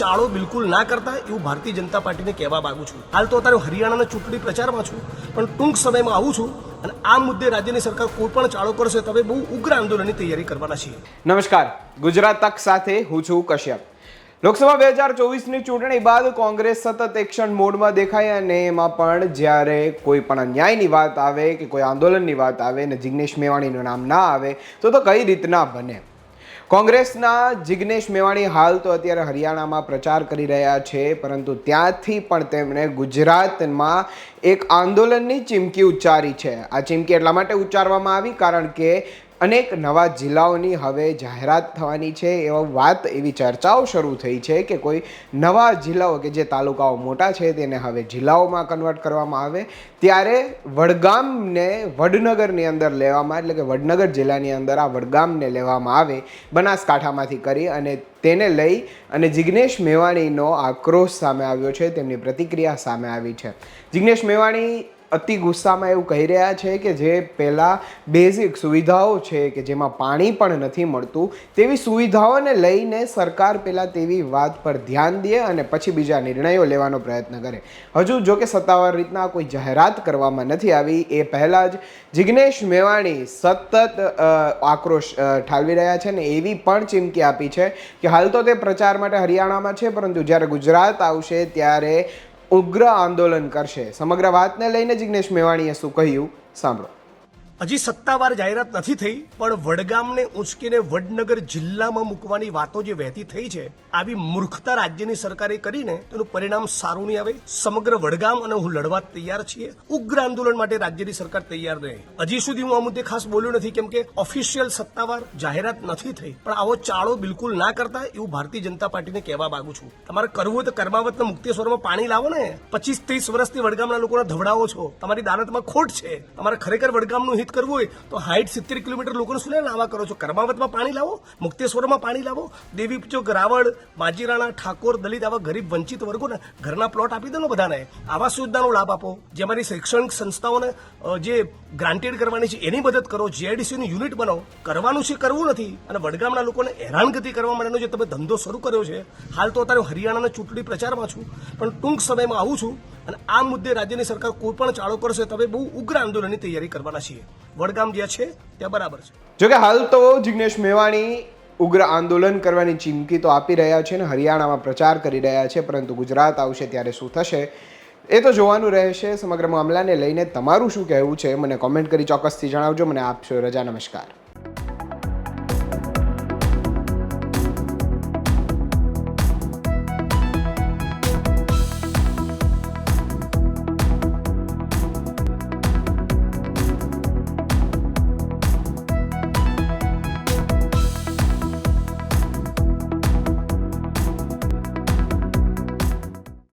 ચાળો બિલકુલ ના કરતા એવું ભારતીય જનતા પાર્ટીને કહેવા માંગુ છું. હાલ તો અત્યારે હરિયાણાના ચૂંટણી પ્રચારમાં છું, પણ ટૂંક સમયમાં આવું છું અને આ મુદ્દે રાજ્યની સરકાર કોઈ પણ ચાળો કરશે તો બહુ ઉગ્ર આંદોલનની તૈયારી કરવાના છીએ. નમસ્કાર. ગુજરાત તક સાથે હું છું કશ્યપ. લોકસભા બે હજાર ચોવીસની ચૂંટણી બાદ કોંગ્રેસ સતત એક્શન મોડમાં દેખાય અને એમાં પણ જ્યારે કોઈ પણ અન્યાયની વાત આવે કે કોઈ આંદોલનની વાત આવે ને જિગ્નેશ મેવાણીનું નામ ના આવે, તો તો કઈ રીતના બને? કોંગ્રેસના જિગ્નેશ મેવાણી હાલ તો અત્યારે હરિયાણામાં પ્રચાર કરી રહ્યા છે, પરંતુ ત્યાંથી પણ તેમણે ગુજરાતમાં એક આંદોલનની ચીમકી ઉચ્ચારી છે. આ ચીમકી એટલા માટે ઉચ્ચારવામાં આવી કારણ કે અનેક નવા જિલ્લાઓની હવે જાહેરાત થવાની છે. એવા વાત, એવી ચર્ચાઓ શરૂ થઈ છે કે કોઈ નવા જિલ્લાઓ કે જે તાલુકાઓ મોટા છે તેને હવે જિલ્લાઓમાં કન્વર્ટ કરવામાં આવે. ત્યારે વડગામને વડનગરની અંદર લેવામાં, એટલે કે વડનગર જિલ્લાની અંદર આ વડગામને લેવામાં આવે, બનાસકાંઠામાંથી કરી અને તેને લઈ અને જિગ્નેશ મેવાણીનો આક્રોશ સામે આવ્યો છે. તેમની પ્રતિક્રિયા સામે આવી છે. જિગ્નેશ મેવાણી અતિ ગુસ્સામાં એવું કહી રહ્યા છે કે જે પહેલાં બેઝિક સુવિધાઓ છે કે જેમાં પાણી પણ નથી મળતું, તેવી સુવિધાઓને લઈને સરકાર પહેલાં તેવી વાત પર ધ્યાન દે અને પછી બીજા નિર્ણયો લેવાનો પ્રયત્ન કરે. હજુ જો કે સત્તાવાર રીતના કોઈ જાહેરાત કરવામાં નથી આવી, એ પહેલાં જ જિગ્નેશ મેવાણી સતત આક્રોશ ઠાલવી રહ્યા છે ને એવી પણ ચીમકી આપી છે કે હાલ તો તે પ્રચાર માટે હરિયાણામાં છે, પરંતુ જ્યારે ગુજરાત આવશે ત્યારે ઉગ્ર આંદોલન કરશે. સમગ્ર વાતને લઈને જિગ્નેશ મેવાણીએ શું કહ્યું? સાંભળો. હજી સત્તાવાર જાહેરાત નથી થઈ, પણ વડગામને ઉંચકીને વડનગર જિલ્લામાં મૂકવાની વાતો જે વહેતી થઈ છે, આવી મૂર્ખતા રાજ્યની સરકારે કરીને તેનું પરિણામ સારું નહીં આવે. સમગ્ર વડગામ અને હું લડવા તૈયાર છીએ. ઉગ્ર આંદોલન માટે રાજ્યની સરકાર તૈયાર રહે હજી સુધી હું આ મુદ્દે ખાસ બોલ્યો નથી, કેમ કે ઓફિશિયલ સત્તાવાર જાહેરાત નથી થઈ. પણ આવો ચાળો બિલકુલ ના કરતા એવું ભારતીય જનતા પાર્ટીને કહેવા માંગુ છું. તમારે કરવું હોય તો કર્માવતના મુક્તેશ્વરમાં પાણી લાવો ને. પચીસ, ત્રીસ વર્ષથી વડગામના લોકોના ધવડાવો છો. તમારી દાનતમાં ખોટ છે. તમારે ખરેખર વડગામનું હિત કરવું હોય તો હાઈટ સિત્તેર કિલોમીટર લોકોને શું લાવા કરો છો. કર્માવતમાં પાણી લાવો, મુક્તેશ્વરમાં પાણી લાવો. દેવી ચોક રાવળ માજીરાણા ઠાકોર, દલિત આવા ગરીબ વંચિત વર્ગોને ઘરના પ્લોટ આપી દો બધાને આવાસ યોજનાનો લાભ આપો. જે અમારી શૈક્ષણિક સંસ્થાઓને જે ગ્રાન્ટેડ કરવાની છે, એની મદદ કરો. જીઆઈડીસીનું યુનિટ બનાવો. કરવાનું છે, કરવું નથી. અને વડગામના લોકોને હેરાનગતિ કરવા માટેનો જે તમે ધંધો શરૂ કર્યો છે, હાલ તો અત્યારે હરિયાણાના ચૂંટણી પ્રચારમાં છું, પણ ટૂંક સમયમાં આવું છું. અને આ મુદ્દે રાજ્યની સરકાર કોઈ પણ ચાળો કરશે તમે બહુ ઉગ્ર આંદોલનની તૈયારી કરવાના છીએ. વડગામ જે છે, ત્યાં બરાબર છે. જોકે હાલ તો જિગ્નેશ મેવાણી ઉગ્ર આંદોલન કરવાની ચીમકી તો આપી રહ્યા છે ને હરિયાણામાં પ્રચાર કરી રહ્યા છે, પરંતુ ગુજરાત આવશે ત્યારે શું થશે એ તો જોવાનું રહેશે. સમગ્ર મામલાને લઈને તમારું શું કહેવું છે, મને કોમેન્ટ કરી ચોક્કસથી જણાવજો. મને આપશો રજા નમસ્કાર.